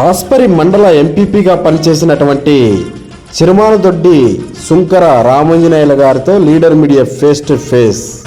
ఆస్పరి మండల ఎంపీపీగా పనిచేసినటువంటి చిరుమానదొడ్డి సుంకర రామంజనేయుల గారితో leader media face to face.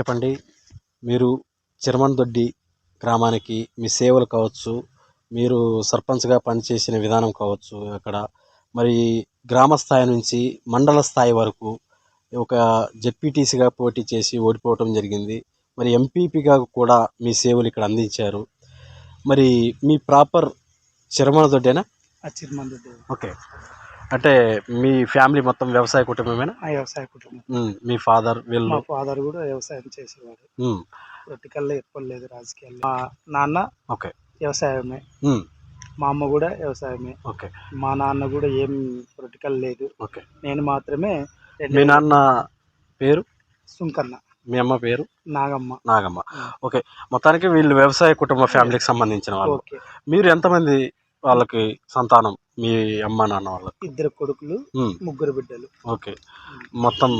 చెప్పండి. మీరు చిరమన్దొడ్డి గ్రామానికి మీ సేవలు కావచ్చు మీరు సర్పంచ్గా పనిచేసిన విధానం కావచ్చు అక్కడ. మరి గ్రామ స్థాయి నుంచి మండల స్థాయి వరకు ఒక జెడ్పీటీసీగా పోటీ చేసి ఓడిపోవటం జరిగింది. మరి ఎంపీపీగా కూడా మీ సేవలు ఇక్కడ అందించారు. మరి మీ ప్రాపర్ చిరమనదొడ్డేనా అచ్చిర్మంది ఓకే. అంటే మీ ఫ్యామిలీ మొత్తం వ్యవసాయ కుటుంబమేనా? ఆ వ్యవసాయ కుటుంబం. ఉమ్, మీ ఫాదర్ వీళ్ళు? మా ఫాదర్ కూడా వ్యవసాయం చేసేవాడు ఉమ్, పొలిటికల్లో ఎక్కువ లేదు రాజకీయాల్లో. మా నాన్న ఓకే. వ్యవసాయమే. ఉమ్, మా అమ్మ కూడా వ్యవసాయమే. ఓకే. మా నాన్న కూడా ఏం పొలిటికల్ లేదు. ఓకే. నేను మాత్రమే మీ నాన్న పేరు? సుంకన్న. మీ అమ్మ పేరు? నాగమ్మ. నాగమ్మ. ఓకే. మొత్తానికి వీళ్ళు వ్యవసాయ కుటుంబ ఫ్యామిలీకి సంబంధించిన వాళ్ళు. ఓకే. మీరు ఎంతమంది వాళ్ళకి సంతానం? మీ అమ్మ నాన్న వాళ్ళకి? ఇద్దరు కొడుకులు ఉమ్, ముగ్గురు బిడ్డలు. ఓకే. మొత్తం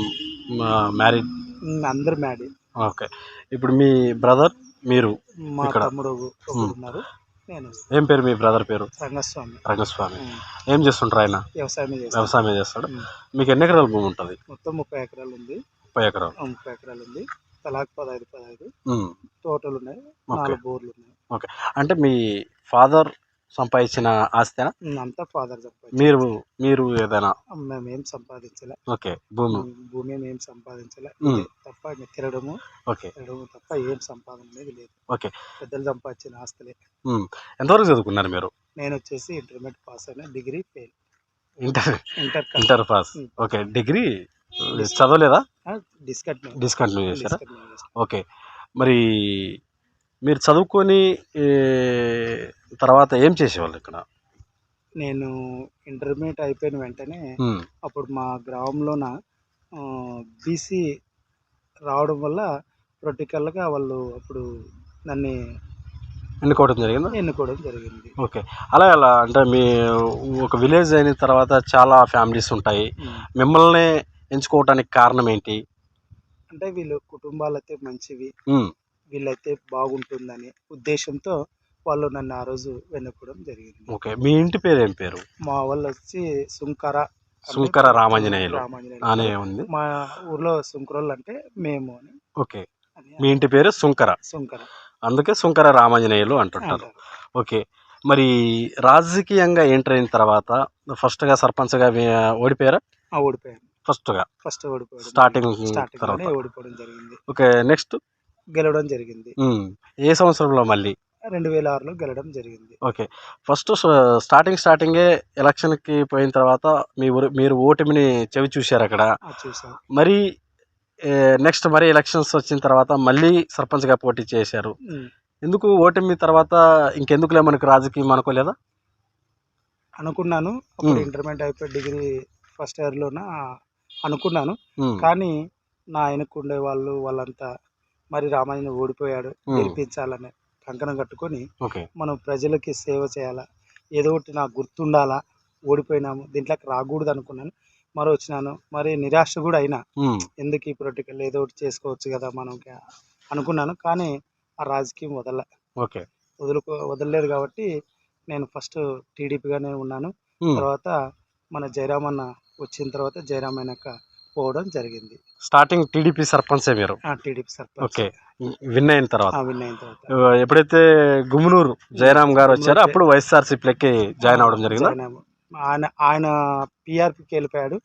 మ్యారీడ్? ఉమ్, అందరు మ్యాడీ ఓకే. ఇప్పుడు మీ బ్రదర్ మీరు మా ఇక్కడ. తమ్ముడు ఒకడు ఉన్నారు నేను ఏం పేరు మీ బ్రదర్ పేరు? రంగస్వామి. రంగస్వామి. ఉమ్, ఏం చేస్తుంటారు ఆయన? వ్యవసాయం చేస్తాను వ్యవసాయం చేస్తాడు. ఉమ్, మీకు ఎన్ని ఎకరాల భూమి ఉంటుంది? మొత్తం ముప్పై ఎకరాలు ఉంది. ముప్పై ఎకరాలు. ఆ, ముప్పై ఎకరాలు ఉంది. తలాక్ పదహైదు పదహైదు. ఉమ్, తోటలు ఉన్నాయి. ఓకే. నాలుగు బోర్లు ఉన్నాయి. అంటే మీ ఫాదర్ సంపాదించిన ఆస్తేనా? అంతా ఫాదర్ సంపాదించారు మీరు మీరు ఏదైనా? మేము ఏం సంపాదించలే. ఓకే భూమి. భూమి ఏం సంపాదించలే. ఇదే తప్ప ఇంకా తిరగడము. ఓకే. తిరగడము తప్ప ఏం సంపాదన అనేది లేదు. ఓకే. పెద్దలు సంపాదించిన ఆస్తులే. ఉమ్. ఎంతవరకు చదువుకున్నారు మీరు? నేను వచ్చేసి ఇంటర్మీడియట్ పాస్ అయినా degree fail. Inter inter inter pass. Okay degree చదవలేదా? Discontinue discontinue చేశారా? Discontinue okay. మరి మీరు చదువుకొని ఏ, తర్వాత ఏం చేసేవాళ్ళు ఇక్కడ? నేను ఇంటర్మీడియట్ అయిపోయిన వెంటనే ఉమ్, అప్పుడు మా గ్రామంలోన బీసీ రావడం వల్ల పొలిటికల్గా వాళ్ళు అప్పుడు నన్ను ఎన్నుకోవడం జరిగిందా? ఎన్నుకోవడం జరిగింది. ఓకే. అలా అలా అంటే మీ ఒక విలేజ్ అయిన తర్వాత చాలా ఫ్యామిలీస్ ఉంటాయి. ఉమ్. మిమ్మల్ని ఎంచుకోవడానికి కారణం ఏంటి? అంటే వీళ్ళు కుటుంబాలైతే మంచివి. ఉమ్, వీళ్ళైతే బాగుంటుందని ఉద్దేశంతో వాళ్ళు నన్ను ఆ రోజు వెనుకోవడం జరిగింది. ఓకే. మీ ఇంటి పేరు ఏం పేరు? మా వాళ్ళు వచ్చి సుంకర సుంకర రామాంజనేయులు. రామాంజనేయులు. అనే ఉంది. మా ఊర్లో సుంకరోళ్ళు అంటే మేము అని. ఓకే. మీ ఇంటి పేరు సుంకర. సుంకర. అందుకే సుంకర రామాంజనేయులు అంటుంటారు. ఓకే. మరి రాజకీయంగా ఎంటర్ అయిన తర్వాత ఫస్ట్గా సర్పంచ్గా ఓడిపోయారా? ఆ, ఓడిపోయాను. ఫస్ట్గా. ఫస్ట్ ఓడిపోయాడు స్టార్టింగ్ స్టార్టింగ్ తర్వాత. ఓడిపోవడం జరిగింది. ఓకే. నెక్స్ట్? గెలవడం జరిగింది. ఏ సంవత్సరంలో మళ్ళీ? రెండు వేల ఆరులో గెలవడం జరిగింది. ఓకే. ఫస్ట్ స్టార్టింగ్ స్టార్టింగే ఎలక్షన్కి పోయిన తర్వాత మీ మీరు ఓటమిని చెవి చూశారు అక్కడ. చూసాం మరి నెక్స్ట్ మరి ఎలక్షన్స్ వచ్చిన తర్వాత మళ్ళీ సర్పంచ్గా పోటీ చేశారు. ఎందుకు ఓటమి తర్వాత ఇంకెందుకులే మనకు రాజకీయం అనుకోలేదా? అనుకున్నాను. ఇంటర్మీడియట్ అయిపోయి డిగ్రీ ఫస్ట్ ఇయర్లోన అనుకున్నాను. కానీ నా వెనక్కు ఉండే వాళ్ళు వాళ్ళంతా మరి రామాయణ ఓడిపోయాడు. గెలిపించాలని. కంకణం కట్టుకొని మనం ప్రజలకి సేవ చేయాలా? ఏదో ఒకటి నాకు గుర్తుండాలా? ఓడిపోయినాము దీంట్లోకి రాకూడదు అనుకున్నాను. మరి వచ్చినాను. మరి నిరాశ కూడా అయినా ఎందుకు ఈ పొలిటికల్ ఏదో ఒకటి చేసుకోవచ్చు కదా మనం అనుకున్నాను కానీ ఆ రాజకీయం వదల ఓకే. వదులుకో వదలలేదు కాబట్టి నేను ఫస్ట్ టీడీపీగానే ఉన్నాను. తర్వాత మన జయరామన్న వచ్చిన తర్వాత జయరామన్నక పోవడం జరిగింది. స్టార్టింగ్ టీడీపీ సర్పంచే మీరు? టీడీపీ సర్పంచ్. ఓకే. విన్ అయిన తర్వాత. విన్ అయిన తర్వాత. ఎప్పుడైతే గుమ్నూరు జయరామ్ గారు వచ్చారో అప్పుడు వైఎస్ఆర్సీపీలోకి జాయిన్ అవ్వడం జరిగిందా? ఆయన ఆయన పిఆర్పికి వెళ్ళిపోయాడు.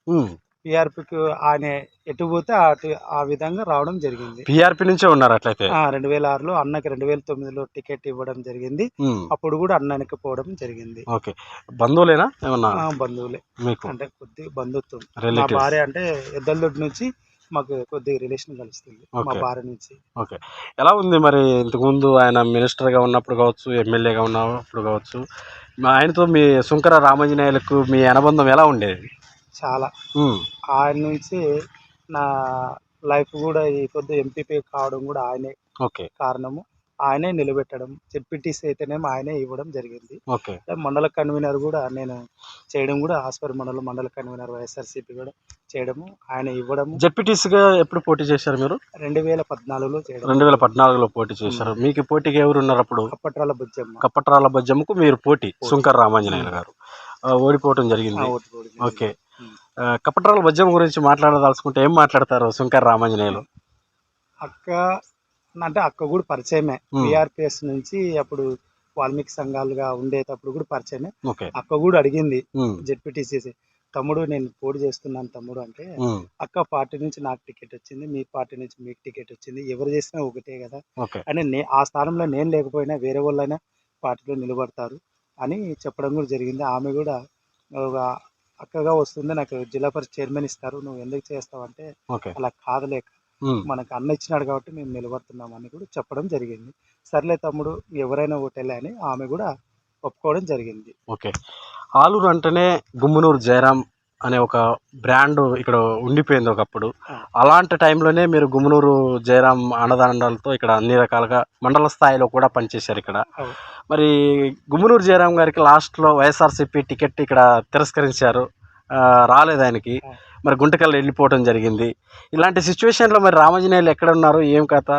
పిఆర్పికి ఆయన ఎటు పోతే అటు ఆ విధంగా రావడం జరిగింది. పిఆర్పి నుంచే ఉన్నారు అట్లయితే? రెండు వేల ఆరులో అన్నకి రెండు వేల తొమ్మిదిలో టికెట్ ఇవ్వడం జరిగింది. అప్పుడు కూడా అన్నకి పోవడం జరిగింది. ఓకే. బంధువులేనా? ఏమన్నా? బంధువులే. మీకు? అంటే కొద్ది బంధుత్వం. మా భార్య అంటే ఎద్దలదొడ్డి నుంచి మాకు కొద్ది రిలేషన్ కలుస్తుంది. మా. భార్య నుంచి. ఓకే. ఎలా ఉంది మరి ఇంతకుముందు ఆయన మినిస్టర్గా ఉన్నప్పుడు కావచ్చు ఎమ్మెల్యేగా ఉన్నప్పుడు కావచ్చు ఆయనతో మీ శుంకర రామాంజనేయులకు మీ అనుబంధం ఎలా ఉండేది? చాలా. ఆయన నుంచి నా లైఫ్ కూడా ఈ కొద్ది ఎంపీపీ కావడం కూడా ఆయనే ఓకే. కారణము. ఆయనే నిలబెట్టడం జెడ్పీటీసీ అయితేనేమో ఆయనే ఇవ్వడం జరిగింది. ఓకే. మండల కన్వీనర్ కూడా నేను చేయడం కూడా ఆస్పర్ మండలం మండల కన్వీనర్ వైఎస్ఆర్సీపీ కూడా చేయడము ఆయన ఇవ్వడము. జెడ్పీటీసీగా ఎప్పుడు పోటీ చేశారు మీరు? రెండు వేల పద్నాలుగులో చేయడం. రెండు వేల పద్నాలుగులో పోటీ చేశారు. మీకు పోటీకి ఎవరు ఉన్నారు అప్పుడు? కప్పట్రాల బుజ్జమ్మ. కప్పట్రాల బజ్జమ్మకు మీరు పోటీ. శుంకర రామాంజనేయులు గారు. పోటీ జరిగింది. ఓకే. ఆ, కప్పట్రాల బజ్జమ్మ గురించి మాట్లాడదలుచుకుంటే ఏం మాట్లాడతారు శుంకర రామాంజనేయులు? అక్క అంటే అక్క కూడా పరిచయమే. బీఆర్పిఎస్ నుంచి అప్పుడు వాల్మీకి సంఘాలుగా ఉండేటప్పుడు కూడా పరిచయమే. అక్క కూడా అడిగింది ఉమ్, జెడ్పీటీసీ తమ్ముడు నేను పోటీ చేస్తున్నాను తమ్ముడు అంటే అక్క పార్టీ నుంచి నాకు టికెట్ వచ్చింది మీ పార్టీ నుంచి మీకు టికెట్ వచ్చింది ఎవరు చేసినా ఒకటే కదా. అని ఆ స్థానంలో నేను లేకపోయినా వేరే వాళ్ళైనా పార్టీలో నిలబడతారు అని చెప్పడం కూడా జరిగింది. ఆమె కూడా ఒక అక్కగా వస్తుంది. నాకు జిల్లా పరిషత్ చైర్మన్ ఇస్తారు. నువ్వు ఎందుకు చేస్తావు అంటే ఓకే. అలా కాదులేక మనకు అన్న ఇచ్చినాడు కాబట్టి మేము నిలబడుతున్నాం అని కూడా చెప్పడం జరిగింది. సర్లే తమ్ముడు ఎవరైనా ఓటేలే అని ఆమె కూడా ఒప్పుకోవడం జరిగింది. ఓకే. ఆలూరు అంటేనే గుమ్మనూరు జయరాం అనే ఒక బ్రాండ్ ఇక్కడ ఉండిపోయింది ఒకప్పుడు. అలాంటి టైంలోనే మీరు గుమ్మనూరు జయరాం అన్నదానాలతో ఇక్కడ అన్ని రకాలుగా మండల స్థాయిలో కూడా పనిచేశారు ఇక్కడ. మరి గుమ్మనూరు జయరాం గారికి లాస్ట్లో వైఎస్ఆర్సీపీ టికెట్ ఇక్కడ తిరస్కరించారు రాలేదు ఆయనకి. మరి గుంటకల్ వెళ్ళిపోవడం జరిగింది ఇలాంటి సిచ్యువేషన్లో మరి రామజనేయులు ఎక్కడ ఉన్నారు ఏం కథ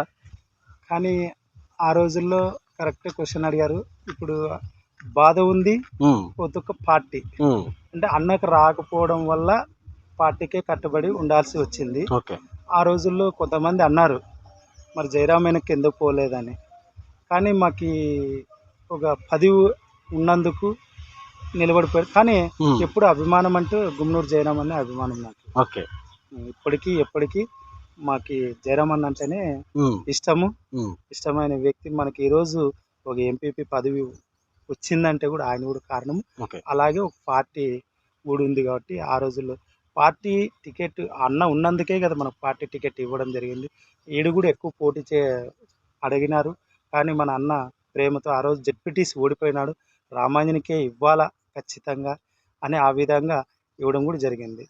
కానీ ఆ రోజుల్లో కరెక్ట్ క్వశ్చన్ అడిగారు ఇప్పుడు బాధ ఉంది ఒక్కొక్క పార్టీ. అంటే అన్నకు రాకపోవడం వల్ల పార్టీకే కట్టుబడి ఉండాల్సి వచ్చింది. ఆ రోజుల్లో కొంతమంది అన్నారు మరి జయరామయ్యకి ఎందుకు పోలేదని? కానీ మాకు ఒక పది ఉన్నందుకు నిలబడిపోయారు. కానీ ఎప్పుడు అభిమానం అంటూ గుమ్నూరు జయరామ్ అనే అభిమానం నాకు. ఓకే. ఇప్పటికీ ఎప్పటికీ మాకు జయరామ్ అన్న అంటేనే ఇష్టము. ఇష్టమైన వ్యక్తి మనకి ఈరోజు ఒక ఎంపీపీ పదవి వచ్చిందంటే కూడా ఆయన కూడా కారణం అలాగే ఒక పార్టీ కూడా ఉంది కాబట్టి ఆ రోజుల్లో పార్టీ టికెట్ అన్న ఉన్నందుకే కదా మనకు పార్టీ టికెట్ ఇవ్వడం జరిగింది. ఈడు కూడా ఎక్కువ పోటీ చే అడిగినారు. కానీ మన అన్న ప్రేమతో ఆ రోజు జెడ్పీటీసీ ఓడిపోయినాడు. రామాంజనికే ఇవ్వాలా ఖచ్చితంగా అని ఆ విధంగా ఇవ్వడం కూడా జరిగింది.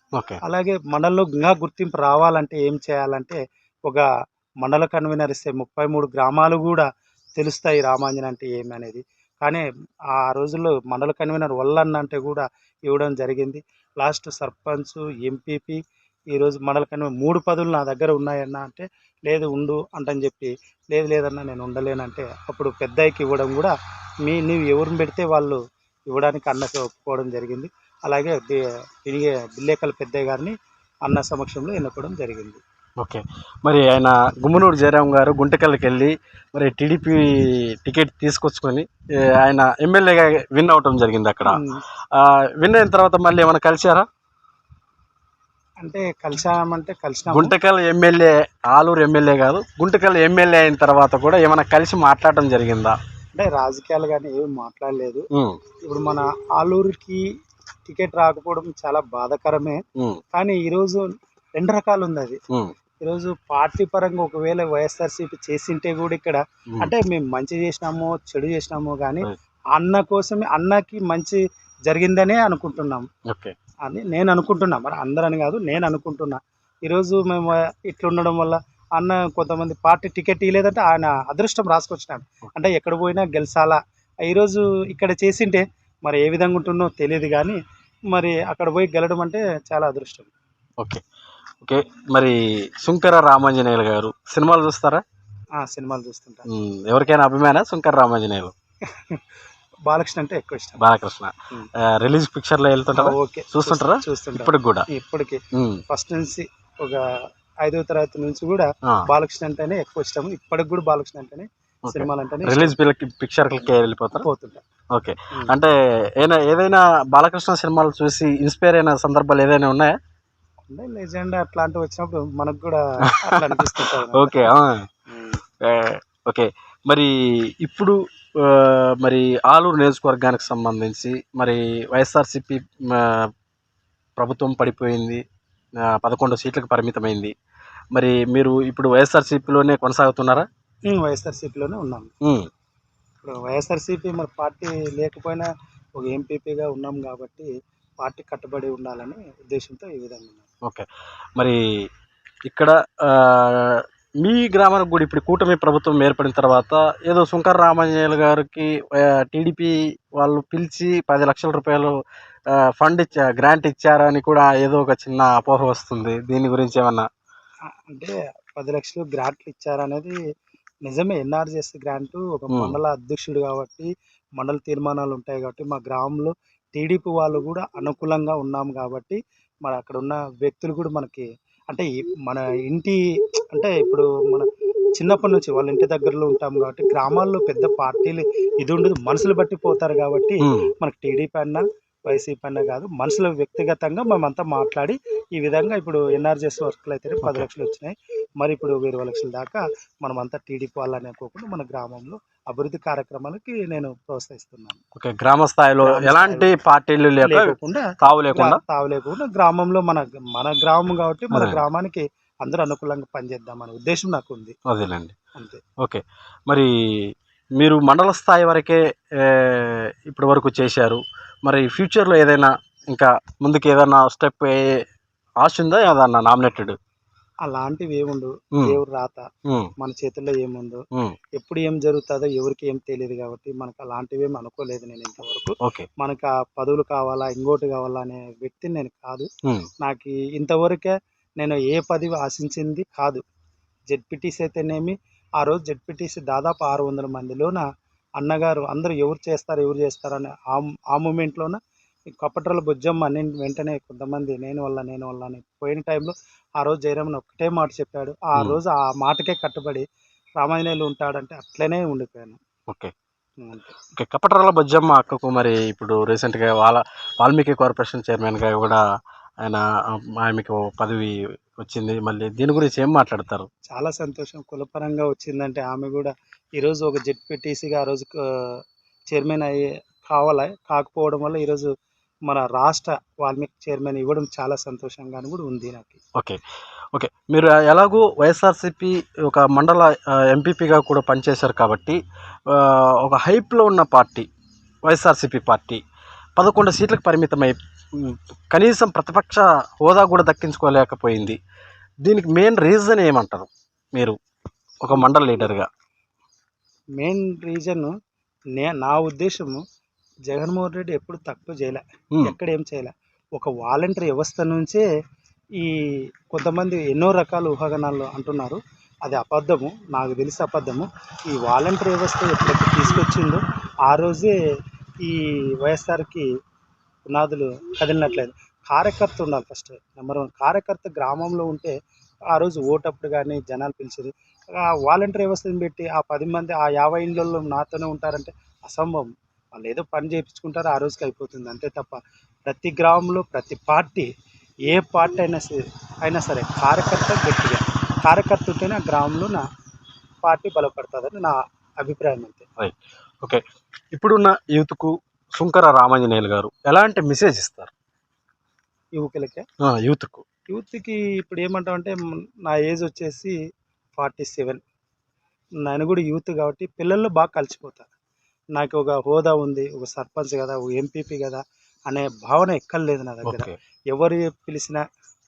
అలాగే మండలంలో ఇంకా గుర్తింపు రావాలంటే ఏం చేయాలంటే ఒక మండల కన్వీనర్ ఇస్తే ముప్పై మూడు గ్రామాలు కూడా తెలుస్తాయి రామాంజన్ అంటే ఏమి అనేది కానీ ఆ రోజుల్లో మండల కన్వీనర్ వల్లన్న అంటే కూడా ఇవ్వడం జరిగింది. లాస్ట్ సర్పంచ్ ఎంపీపీ ఈరోజు మండల కన్వీనర్ మూడు పదులు నా దగ్గర ఉన్నాయన్న అంటే లేదు ఉండు అంటని చెప్పి లేదు లేదన్నా నేను ఉండలేనంటే అప్పుడు పెద్దయ్యకి ఇవ్వడం కూడా మీ నీవు ఎవరిని పెడితే వాళ్ళు ఇవ్వడానికి అన్నకి ఒప్పుకోవడం జరిగింది. అలాగే తిరిగే బిల్లేకల్ పెద్దయ్య గారిని అన్న సమక్షంలో ఎన్నుకోవడం జరిగింది. ఓకే. మరి ఆయన గుమ్మనూరు జయరాం గారు గుంటకల్కి వెళ్ళి మరి టీడీపీ టికెట్ తీసుకొచ్చుకొని ఆయన ఎమ్మెల్యేగా విన్ అవటం జరిగింది అక్కడ. విన్ అయిన తర్వాత మళ్ళీ ఏమైనా కలిశారా? అంటే కలిసామంటే కలిసినాము. గుంటకల్ ఎమ్మెల్యే ఆలూరు ఎమ్మెల్యే కాదు గుంటకల్ ఎమ్మెల్యే అయిన తర్వాత కూడా ఏమైనా కలిసి మాట్లాడటం జరిగిందా? అంటే రాజకీయాలు కానీ ఏమి మాట్లాడలేదు. ఇప్పుడు మన ఆలూరుకి టికెట్ రాకపోవడం చాలా బాధాకరమే. కానీ ఈరోజు రెండు రకాలు ఉంది అది ఈరోజు పార్టీ పరంగా ఒకవేళ వైఎస్ఆర్సీపీ చేసింటే కూడా ఇక్కడ. అంటే మేము మంచి చేసినామో చెడు చేసినామో కానీ. అన్న కోసమే అన్నకి మంచి జరిగిందనే అనుకుంటున్నాం. ఓకే. అని నేను అనుకుంటున్నా. మరి అందరని కాదు నేను అనుకుంటున్నా. ఈరోజు మేము ఇట్లా ఉండడం వల్ల అన్న కొంతమంది పార్టీ టికెట్ ఇవ్వలేదంటే ఆయన అదృష్టం రాసుకొచ్చినాడు. అంటే ఎక్కడ పోయినా గెలిచాలా? ఈరోజు ఇక్కడ చేసింటే మరి ఏ విధంగా ఉంటుందో తెలియదు కానీ మరి అక్కడ పోయి గెలడం అంటే చాలా అదృష్టం. ఓకే. ఓకే మరి శుంకర రామాంజనేయులు గారు సినిమాలు చూస్తారా? ఆ సినిమాలు చూస్తుంటా. ఎవరికైనా అభిమాన శుంకర రామాంజనేయులు? బాలకృష్ణ అంటే ఎక్కువ ఇష్టం. బాలకృష్ణ. రిలీజ్ పిక్చర్లో వెళ్తుంటారా ఓకే చూస్తుంటారా? చూస్తుంటా. ఇప్పటికి కూడా? ఇప్పటికి. ఫస్ట్ నుంచి ఒక ఐదో తరగతి నుంచి కూడా బాలకృష్ణ అంటేనే ఎక్కువ ఇష్టం. ఇప్పటికి కూడా బాలకృష్ణ అంటేనే. సినిమాలు అంటేనే. రిలీజ్ పిక్చర్ వెళ్ళిపోతారా? పోతుంటా. ఓకే. అంటే ఏదైనా ఏదైనా బాలకృష్ణ సినిమాలు చూసి ఇన్స్పైర్ అయిన సందర్భాలు ఏదైనా ఉన్నాయా? అంటే లెజెండ్ అట్లాంటివి వచ్చినప్పుడు మనకు కూడా అట్లా అనిపిస్తుంటుంది ఓకే ఓకే. మరి ఇప్పుడు మరి ఆలూరు నియోజకవర్గానికి సంబంధించి మరి వైఎస్ఆర్సిపి ప్రభుత్వం పడిపోయింది పదకొండు సీట్లకు పరిమితమైంది. మరి మీరు ఇప్పుడు వైఎస్ఆర్సిపిలోనే కొనసాగుతున్నారా? వైఎస్ఆర్సీపీలోనే ఉన్నాం. ఇప్పుడు వైఎస్ఆర్సీపీ మరి పార్టీ లేకపోయినా ఒక ఎంపీపీగా ఉన్నాం కాబట్టి పార్టీ కట్టుబడి ఉండాలని ఉద్దేశంతో ఈ విధంగా ఓకే. మరి ఇక్కడ మీ గ్రామానికి కూడా ఇప్పుడు కూటమి ప్రభుత్వం ఏర్పడిన తర్వాత ఏదో శంకర్ రామాంజనేయులు గారికి టీడీపీ వాళ్ళు పిలిచి పది లక్షల రూపాయలు ఫండ్ ఇచ్చా గ్రాంట్ ఇచ్చారని కూడా ఏదో ఒక చిన్న అపోహ వస్తుంది. దీని గురించి ఏమన్నా? అంటే పది లక్షలు గ్రాంట్లు ఇచ్చారనేది నిజమే. ఎన్ఆర్జీఎస్ గ్రాంట్ ఒక. మండల అధ్యక్షుడు కాబట్టి మండల తీర్మానాలు ఉంటాయి కాబట్టి మా గ్రామంలో టీడీపీ వాళ్ళు కూడా అనుకూలంగా ఉన్నాం కాబట్టి మరి అక్కడ ఉన్న వ్యక్తులు కూడా మనకి అంటే మన ఇంటి అంటే ఇప్పుడు మన చిన్నప్పటి నుంచి వాళ్ళ ఇంటి దగ్గరలో ఉంటాం కాబట్టి గ్రామాల్లో పెద్ద పార్టీలు ఇది ఉండదు. మనుషులు బట్టి పోతారు కాబట్టి మనకు టీడీపీ అన్న వైసీపీ అన్న కాదు మనుషుల వ్యక్తిగతంగా మేమంతా మాట్లాడి ఈ విధంగా ఇప్పుడు ఎన్ఆర్జీఎస్ వర్క్లు అయితే పది. లక్షలు వచ్చినాయి. మరి ఇప్పుడు ఇరవై లక్షల దాకా మనమంతా టీడీపీ వాళ్ళని అనుకోకుండా మన గ్రామంలో అభివృద్ధి కార్యక్రమాలకి నేను ప్రోత్సహిస్తున్నాను. ఓకే గ్రామ స్థాయిలో ఎలాంటి పార్టీలు లేక లేకుండా తావు లేకుండా? తావు లేకుండా గ్రామంలో మన మన గ్రామం కాబట్టి మన. గ్రామానికి అందరూ అనుకూలంగా పనిచేద్దామనే ఉద్దేశం నాకు ఉంది. అదేలేండి. అంతే. ఓకే మరి మీరు మండల స్థాయి వరకే ఇప్పటి వరకు చేశారు. మరి ఫ్యూచర్లో ఏదైనా ఇంకా ముందుకు ఏదైనా స్టెప్ ఆశ ఉందా? ఏదన్నా నామినేటెడ్? అలాంటివి ఏముండు దేవుడు రాత. మన చేతుల్లో ఏముందో ఎప్పుడు ఏం జరుగుతుందో ఎవరికి ఏం తెలియదు కాబట్టి మనకు అలాంటివి ఏం అనుకోలేదు నేను ఇంతవరకు. మనకు ఆ పదవులు కావాలా ఇంకోటి కావాలా అనే వ్యక్తిని నేను కాదు. నాకు ఇంతవరకే నేను ఏ పదవి ఆశించింది కాదు. జెడ్పీటీసీ అయితేనేమి ఆ రోజు జెడ్పీటీసీ దాదాపు ఆరు వందల మందిలోన అన్నగారు అందరూ ఎవరు చేస్తారు ఎవరు చేస్తారు అని ఆ ఆ మూమెంట్లోన కపట్రల బుజ్జమ్మ అని వెంటనే కొంతమంది నేను వల్ల నేను వల్ల అని పోయిన టైంలో ఆ రోజు జయరామన్ ఒకటే మాట చెప్పాడు. ఆ. రోజు ఆ మాటకే కట్టుబడి రామాంజనేయులు ఉంటాడంటే అట్లనే ఉండిపోయాను. ఓకే. ఓకే కపటరాల బొజ్జమ్మ అక్కకు మరి ఇప్పుడు రీసెంట్గా వాళ్ళ వాల్మీకి కార్పొరేషన్ చైర్మన్గా కూడా ఆయన ఆమెకు పదవి వచ్చింది. మళ్ళీ దీని గురించి ఏం మాట్లాడతారు? చాలా సంతోషం. కులపరంగా వచ్చిందంటే ఆమె కూడా ఈరోజు ఒక జెడ్పీటీసీగా ఆ రోజు చైర్మన్ అయ్యే కావాలా? కాకపోవడం వల్ల ఈరోజు మన రాష్ట్ర వాల్మీకి చైర్మన్ ఇవ్వడం చాలా సంతోషంగా కూడా ఉంది నాకు. ఓకే. ఓకే. మీరు ఎలాగూ వైఎస్ఆర్సిపి ఒక మండల ఎంపీపీగా కూడా పనిచేశారు కాబట్టి ఒక హైప్లో ఉన్న పార్టీ వైఎస్ఆర్సిపి పార్టీ పదకొండు సీట్లకు పరిమితమై కనీసం ప్రతిపక్ష హోదా కూడా దక్కించుకోలేకపోయింది. దీనికి మెయిన్ రీజన్ ఏమంటారు మీరు? ఒక మండల లీడర్గా మెయిన్ రీజన్ నే నా ఉద్దేశము జగన్మోహన్ రెడ్డి ఎప్పుడు తక్కువ చేయలే. ఎక్కడ ఏం చేయలే. ఒక వాలంటరీ వ్యవస్థ నుంచే ఈ కొంతమంది ఎన్నో రకాల ఊహాగానాలు అంటున్నారు. అది అబద్ధము. నాకు తెలిసి అబద్ధము. ఈ వాలంటరీ వ్యవస్థ ఎప్పుడైతే తీసుకొచ్చిందో ఆ రోజే ఈ వైఎస్ఆర్కి పునాదులు కదిలినట్లేదు కార్యకర్త ఉండాలి ఫస్ట్. నెంబర్ వన్ కార్యకర్త గ్రామంలో ఉంటే ఆ రోజు ఓటప్పుడు కానీ జనాలు పిలిచేది ఆ వాలంటరీ వ్యవస్థను పెట్టి ఆ పది మంది ఆ యాభై ఇండ్లలో నాతోనే ఉంటారంటే అసంభవం. వాళ్ళు ఏదో పని చేయించుకుంటారు ఆ రోజుకి అయిపోతుంది. అంతే తప్ప ప్రతి గ్రామంలో ప్రతి పార్టీ ఏ పార్టీ అయినా సరే అయినా సరే కార్యకర్త గట్టిగా. కార్యకర్త ఉంటేనే ఆ గ్రామంలో నా పార్టీ బలపడుతుందని నా అభిప్రాయం అంతే. ఓకే. ఇప్పుడున్న యూత్కు శుంకర రామాంజనేయులు గారు ఎలాంటి మెసేజ్ ఇస్తారు? యువకులకే? యూత్కు. యూత్కి ఇప్పుడు ఏమంటామంటే నా ఏజ్ వచ్చేసి ఫార్టీ సెవెన్. నేను కూడా యూత్ కాబట్టి పిల్లల్లో బాగా కలిసిపోతా నాకు ఒక హోదా ఉంది ఒక సర్పంచ్ కదా ఒక ఎంపీపీ కదా అనే భావన ఎక్కర్లేదు నా దగ్గర. ఎవరు పిలిచినా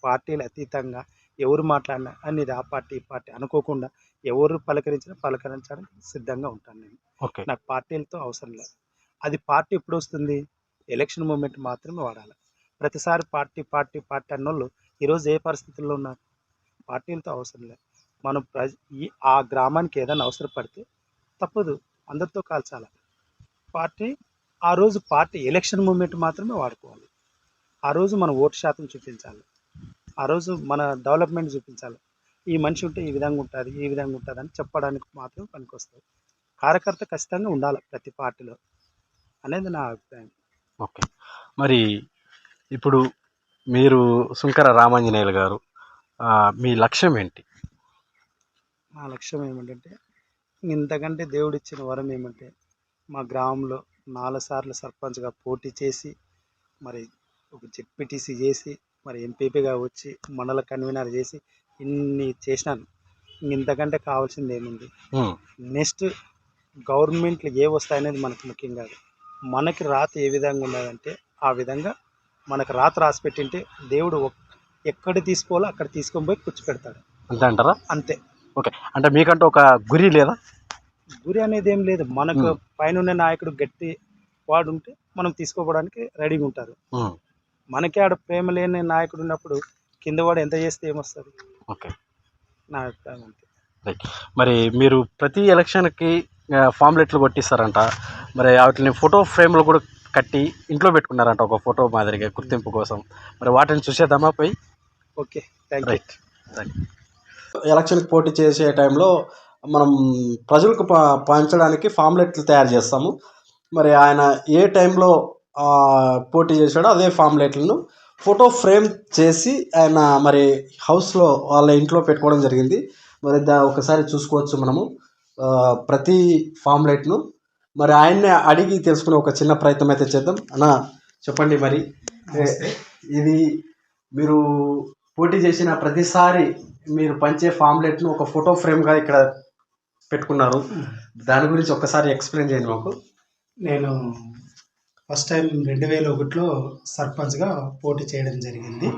పార్టీలు అతీతంగా ఎవరు మాట్లాడినా అని ఇది ఆ పార్టీ ఈ పార్టీ అనుకోకుండా ఎవరు పలకరించినా పలకరించడానికి సిద్ధంగా ఉంటాను నేను. ఓకే. నాకు పార్టీలతో అవసరం లేదు. అది పార్టీ ఎప్పుడు వస్తుంది? ఎలక్షన్ మూమెంట్ మాత్రమే వాడాలి. ప్రతిసారి పార్టీ పార్టీ పార్టీ అన్నోళ్ళు ఈరోజు ఏ పరిస్థితుల్లో ఉన్నారు? పార్టీలతో అవసరం లేదు. మనం ప్రజ ఈ ఆ గ్రామానికి ఏదైనా అవసరపడితే తప్పదు. అందరితో కాల్చాలి. పార్టీ ఆ రోజు పార్టీ ఎలక్షన్ మూమెంట్ మాత్రమే వాడుకోవాలి. ఆ రోజు మన ఓటు శాతం చూపించాలి. ఆ రోజు మన డెవలప్మెంట్ చూపించాలి. ఈ మనిషి ఉంటే ఈ విధంగా ఉంటుంది ఈ విధంగా ఉంటుంది అని చెప్పడానికి మాత్రం పనికొస్తుంది. కార్యకర్త ఖచ్చితంగా ఉండాలి ప్రతి పార్టీలో అనేది నా అభిప్రాయం. ఓకే. మరి ఇప్పుడు మీరు సుంకర రామాంజనేయులు గారు మీ లక్ష్యం ఏంటి? నా లక్ష్యం ఏమిటంటే ఇంతకంటే దేవుడిచ్చిన వరం ఏమంటే మా గ్రామంలో నాలుగు సార్లు సర్పంచ్గా పోటీ చేసి మరి ఒక జెడ్పీటీసీ చేసి మరి ఎంపీపీగా వచ్చి మండల కన్వీనర్ చేసి ఇన్ని చేసినాను. ఇంతకంటే కావాల్సింది ఏముంది? నెక్స్ట్ గవర్నమెంట్లు ఏ వస్తాయనేది మనకు ముఖ్యం కాదు. మనకి రాత ఏ విధంగా ఉన్నదంటే ఆ విధంగా మనకు రాత రాసి పెట్టింటే దేవుడు ఎక్కడ తీసుకోవాలో అక్కడ తీసుకొని పోయి కూర్చోపెడతాడు. అంతే అంటారా? అంతే. ఓకే. అంటే మీకంటూ ఒక గురి లేదా? గురి అనేది ఏం లేదు. మనకు. పైన ఉన్న నాయకుడు గట్టి వాడు ఉంటే మనం తీసుకోవడానికి రెడీగా ఉంటారు. మనకి ఆడ ప్రేమ లేని నాయకుడు ఉన్నప్పుడు కింద వాడు ఎంత చేస్తే ఏమొస్తుంది? ఓకే. నా అభిప్రాయం అంతే. మరి మీరు ప్రతి ఎలక్షన్కి ఫామ్లెట్లు కొట్టిస్తారంట. మరి వాటిని ఫోటో ఫ్రేమ్లు కూడా కట్టి ఇంట్లో పెట్టుకున్నారంట ఒక ఫోటో మాదిరిగా గుర్తింపు కోసం. మరి వాటిని చూసేద్దామా పోయి? ఓకే. Thank you. రైట్. ఎలక్షన్కి పోటీ చేసే టైంలో మనం ప్రజలకు ప పంచడానికి ఫామ్లెట్లు తయారు చేస్తాము. మరి ఆయన ఏ టైంలో పోటీ చేశాడో అదే ఫామ్లెట్లను ఫోటో ఫ్రేమ్ చేసి ఆయన మరి హౌస్లో వాళ్ళ ఇంట్లో పెట్టుకోవడం జరిగింది. మరి దా ఒకసారి చూసుకోవచ్చు మనము. ప్రతి ఫామ్లెట్ను మరి ఆయన్నే అడిగి తెలుసుకునే ఒక చిన్న ప్రయత్నం అయితే చేద్దాం. అన్న చెప్పండి మరి. ఇది మీరు పోటీ చేసిన ప్రతిసారి మీరు పంచే ఫామ్లెట్ను ఒక ఫోటో ఫ్రేమ్గా ఇక్కడ పెట్టుకున్నారు. దాని గురించి ఒక్కసారి ఎక్స్ప్లెయిన్ చేయండి మాకు. నేను ఫస్ట్ టైం రెండు వేల ఒకటిలో సర్పంచ్గా పోటీ చేయడం జరిగింది.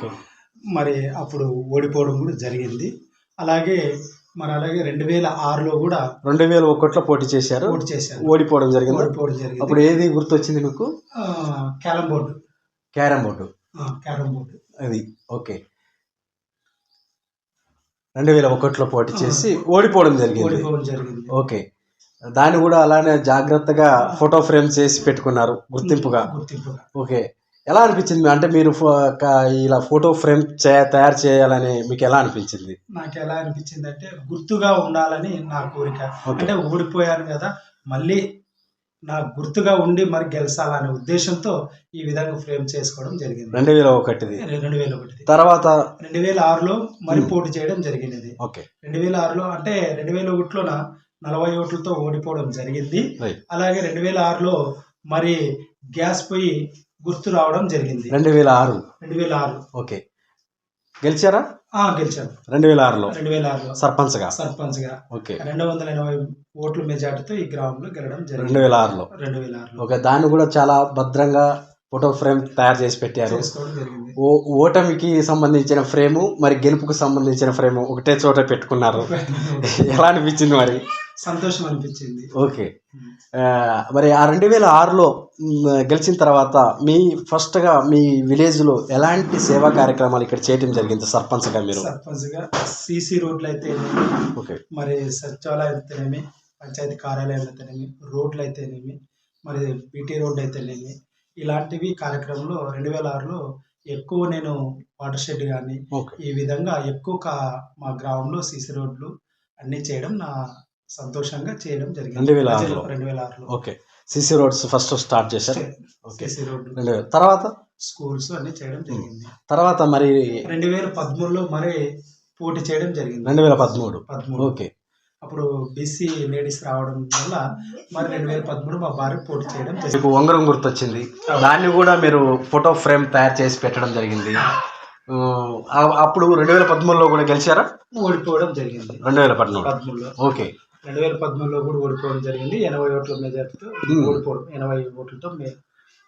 మరి అప్పుడు ఓడిపోవడం కూడా జరిగింది. అలాగే మరి అలాగే రెండు వేల ఆరులో కూడా రెండు వేల ఒకటిలో పోటీ చేశారు. పోటీ చేశాను ఓడిపోవడం జరిగింది? ఓడిపోవడం జరిగింది. అప్పుడు ఏది గుర్తొచ్చింది మీకు? ఆ, క్యారం బోర్డు. Carrom board. ఆ, క్యారం బోర్డు. అది ఓకే. రెండు వేల ఒకటిలో పోటీ చేసి ఓడిపోవడం జరిగింది. ఓడిపోవడం జరిగింది. ఓకే. దాన్ని కూడా అలానే జాగ్రత్తగా ఫోటో ఫ్రేమ్ చేసి పెట్టుకున్నారు గుర్తింపుగా. గుర్తింపుగా. ఓకే. ఎలా అనిపించింది? అంటే మీరు ఇలా ఫోటో ఫ్రేమ్ తయారు చేయాలని మీకు ఎలా అనిపించింది? నాకు ఎలా అనిపించింది అంటే గుర్తుగా ఉండాలని నా కోరిక. అంటే ఓడిపోయాను కదా మళ్ళీ నా గుర్తుగా ఉండి మరి గెలిచాలనే ఉద్దేశంతో ఈ విధంగా ఫ్రేమ్ చేసుకోవడం జరిగింది. రెండు వేల ఒకటిది రెండు వేల ఒకటి తర్వాత? రెండు వేల ఆరులో మరి. పోటీ చేయడం జరిగినది. ఓకే. రెండు వేల ఆరులో అంటే రెండు వేల ఒకటిలోన నలభై ఓట్లతో ఓడిపోవడం జరిగింది. అలాగే రెండు వేల ఆరులో మరి గ్యాస్ పొయ్యి గుర్తు రావడం జరిగింది. రెండు వేల ఆరు రెండు వేల ఆరు ఓకే. గెలిచారా? ఆ, గెలిచాను రెండు వేల ఆరులో రెండు వేల ఆరులో సర్పంచ్గా. సర్పంచ్గా ఓకే. రెండు వందల ఎనభై ఓట్ల మెజార్టీతో ఈ గ్రామంలో గెలవడం రెండు జరిగింది. వేల ఆరులో రెండు వేల ఆరులో ఓకే దాన్ని కూడా చాలా భద్రంగా ఫోటో ఫ్రేమ్ తయారు చేసి పెట్టారు. ఓ ఓటమికి సంబంధించిన ఫ్రేము మరి గెలుపుకు సంబంధించిన ఫ్రేము ఒకటే చోట పెట్టుకున్నారు. ఎలా అనిపించింది మరి? సంతోషం అనిపించింది. ఓకే. మరి ఆ రెండు వేల ఆరులో గెలిచిన తర్వాత మీ ఫస్ట్గా మీ విలేజ్లో ఎలాంటి సేవా కార్యక్రమాలు ఇక్కడ చేయడం జరిగింది? సర్పంచ్గా మీరు? సర్పంచ్గా సీసీ రోడ్లు అయితే ఓకే. మరి సచివాలయం అయితేనేమి పంచాయతీ కార్యాలయం అయితేనేమి రోడ్లు అయితేనేమి మరి బీటీ రోడ్డు అయితేనేమి ఇలాంటివి కార్యక్రమంలో రెండు వేల ఆరులో ఎక్కువ నేను వాటర్ షెడ్ కానీ ఈ విధంగా ఎక్కువ మా గ్రామంలో సీసీ రోడ్లు అన్నీ చేయడం నా సంతోషంగా చేయడం జరిగింది. రెండు వేల ఆరులో. రెండు వేల ఆరులో. Okay. CC roads first start చేశారు. ఓకే. సీసీ రోడ్లు. తర్వాత? స్కూల్స్ అన్నీ చేయడం జరిగింది. తర్వాత మరి రెండు వేల పదమూడులో మరి పోటీ చేయడం జరిగింది. రెండు వేల పదమూడు. పదమూడు. ఓకే. అప్పుడు బీసీ లేడీస్ రావడం వల్ల మరి రెండు వేల పదమూడు మా భార్య పోటీ చేయడం జరిగింది. మీకు ఉంగరం గుర్తొచ్చింది. దాన్ని కూడా మీరు ఫోటో ఫ్రేమ్ తయారు చేసి పెట్టడం జరిగింది. అప్పుడు రెండు వేల పదమూడులో కూడా గెలిచారా? ఓడిపోవడం జరిగింది. రెండు వేల పదమూడు. ఓకే. రెండు వేల పదమూడులో కూడా ఓడిపోవడం జరిగింది. ఎనభై ఓట్ల మెజార్టీతో Hmm. ఓడిపోవడం ఎనభై ఓట్లతో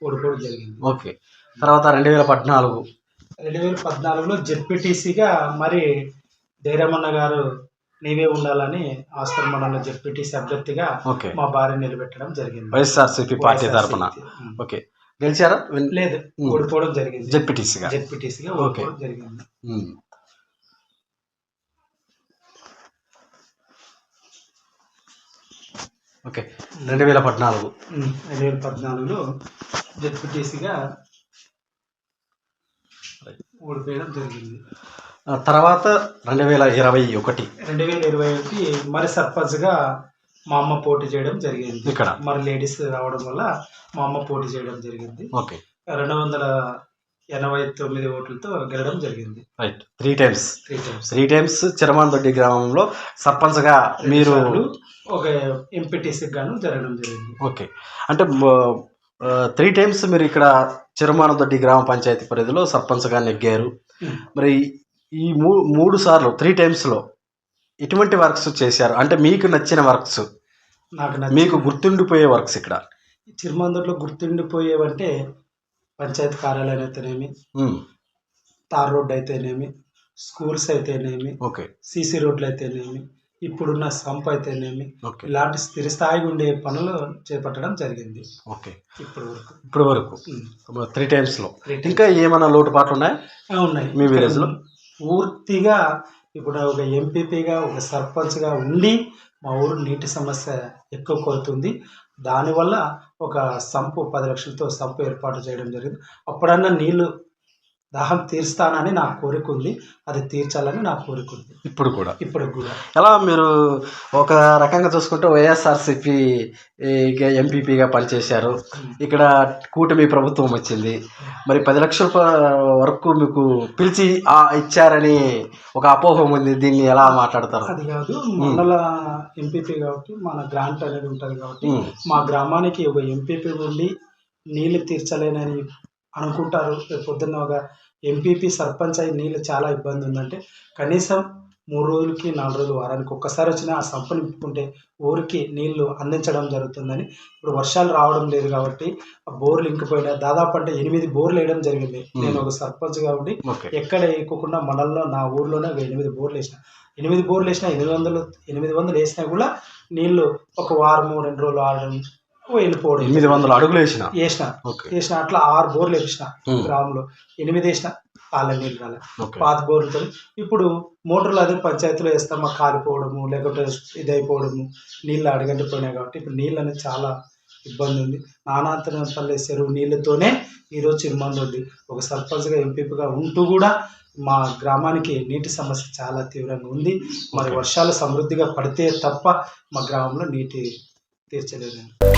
ఓడిపోవడం జరిగింది. ఓకే. తర్వాత రెండు వేల పద్నాలుగు. రెండు వేల పద్నాలుగులో జెడ్పీటీసీగా మరి ధైర్యమన్న గారు నీవే ఉండాలని ఆస్పర్ మండలంలో జెడ్పీటీసీ అభ్యర్థిగా ఓకే. మా భార్య నిలబెట్టడం జరిగింది. వైఎస్ఆర్సీపీ పార్టీ తరఫున. ఓకే. గెలిచారా? లేదు. ఓడిపోవడం జరిగింది. జెడ్పీటీసీగా. జెడ్పీటీసీగా. ఓడిపోవడం జరిగింది. ఓకే. రెండు వేల పద్నాలుగు. రెండు వేల పద్నాలుగులో జెడ్పీటీసీగా ఓడిపోయడం జరిగింది. తర్వాత రెండు వేల ఇరవై ఒకటి. రెండు వేల ఇరవై ఒకటి మరి సర్పంచ్గా మా అమ్మ పోటీ చేయడం జరిగింది. ఇక్కడ. మరి లేడీస్ రావడం వల్ల మా అమ్మ పోటీ చేయడం జరిగింది. ఓకే. రెండు వందల ఎనభై తొమ్మిది ఓట్లతో గెలవడం జరిగింది. Right. Three times. Three times. Three times Chiramanadoddi గ్రామంలో సర్పంచ్గా మీరు ఒక ఎంపీటీసీ గాను జరగడం జరిగింది. ఓకే. అంటే త్రీ టైమ్స్ మీరు ఇక్కడ చిరమానదొడ్డి గ్రామ పంచాయతీ పరిధిలో సర్పంచ్గా నెగ్గారు. మరి ఈ మూ మూడు సార్లు త్రీ టైమ్స్లో ఎటువంటి వర్క్స్ చేశారు. అంటే మీకు నచ్చిన వర్క్స్. నాకు మీకు గుర్తుండిపోయే వర్క్స్ ఇక్కడ. చిరుమందులో గుర్తుండిపోయేవంటే పంచాయతీ కార్యాలయం అయితేనేమి ఉమ్, తార్ రోడ్ అయితేనేమి స్కూల్స్ అయితేనేమి ఓకే. సీసీ రోడ్లు అయితేనేమి ఇప్పుడున్న సంప్ అయితేనేమి ఓకే. ఇలాంటి స్థిరస్థాయిగా ఉండే పనులు చేపట్టడం జరిగింది. ఓకే. ఇప్పటి వరకు. ఇప్పటి వరకు. త్రీ టైమ్స్లో. ఇంకా ఏమైనా లోటుపాట్లు ఉన్నాయా? ఆ, ఉన్నాయి. మీ village పూర్తిగా ఇప్పుడు ఒక ఎంపీపీగా ఒక సర్పంచ్గా ఉండి మా ఊరు నీటి సమస్య ఎక్కువ కోరుతుంది దానివల్ల ఒక సంపు పది లక్షలతో సంపు ఏర్పాటు చేయడం జరిగింది. అప్పుడన్నా నీళ్ళు దాహం తీర్స్తానని నా కోరిక ఉంది. అది తీర్చాలని నా కోరిక ఉంది. ఇప్పుడు కూడా. ఇప్పటికి కూడా. ఎలా మీరు ఒక రకంగా చూసుకుంటే వైఎస్ఆర్సిపి ఎంపీపీగా పనిచేశారు. ఇక్కడ కూటమి ప్రభుత్వం వచ్చింది. మరి పది లక్షల వరకు మీకు పిలిచి ఆ ఇచ్చారని ఒక అపోహం ఉంది. దీన్ని ఎలా మాట్లాడతారు? అది కాదు మండల ఎంపీపీ కాబట్టి మన గ్రాంట్ అనేది ఉంటుంది కాబట్టి మా గ్రామానికి ఒక ఎంపీపీ ఉండి నీళ్ళు తీర్చలేనని అనుకుంటారు. రేపు పొద్దున్న ఒక ఎంపీపీ సర్పంచ్ అయి నీళ్ళు చాలా ఇబ్బంది ఉందంటే కనీసం మూడు రోజులకి నాలుగు రోజులు వారానికి ఒక్కసారి వచ్చినా ఆ సంప నింపుకుంటే ఊరికి నీళ్ళు అందించడం జరుగుతుందని. ఇప్పుడు వర్షాలు రావడం లేదు కాబట్టి ఆ బోర్లు ఇంకిపోయినా దాదాపు అంటే ఎనిమిది బోర్లు వేయడం జరిగింది. నేను ఒక సర్పంచ్ కాబట్టి ఎక్కడ వేయకోకుండా మండలంలో నా ఊర్లోనే ఎనిమిది బోర్లు వేసిన. ఎనిమిది బోర్లు వేసిన ఎనిమిది వందలు ఎనిమిది వందలు వేసినా కూడా నీళ్ళు ఒక వారము రెండు రోజులు ఆడడం వెళ్ళిపోవడం ఎనిమిది వందల అడుగులు వేసిన? వేసిన. వేసిన అట్లా ఆరు బోర్లు వేసిన గ్రామంలో. ఎనిమిది వేసిన కాళ్ళ నీళ్ళు ఓకే. పాత బోర్లతో. ఇప్పుడు మోటార్లు అదే పంచాయతీలో వేస్తామా? కాలిపోవడము లేకపోతే ఇది అయిపోవడము నీళ్ళు అడగంటి పోయినాయి కాబట్టి ఇప్పుడు నీళ్ళు అనేది చాలా ఇబ్బంది ఉంది. నానాంతరపల్లి చెరువు నీళ్ళతోనే ఈరోజు చిరుమందొడ్డి ఒక సర్పంచ్గా ఎంపీపీగా ఉంటూ కూడా మా గ్రామానికి నీటి సమస్య చాలా తీవ్రంగా ఉంది. మరి. వర్షాలు సమృద్ధిగా పడితే తప్ప మా గ్రామంలో నీటి తీర్చలేదు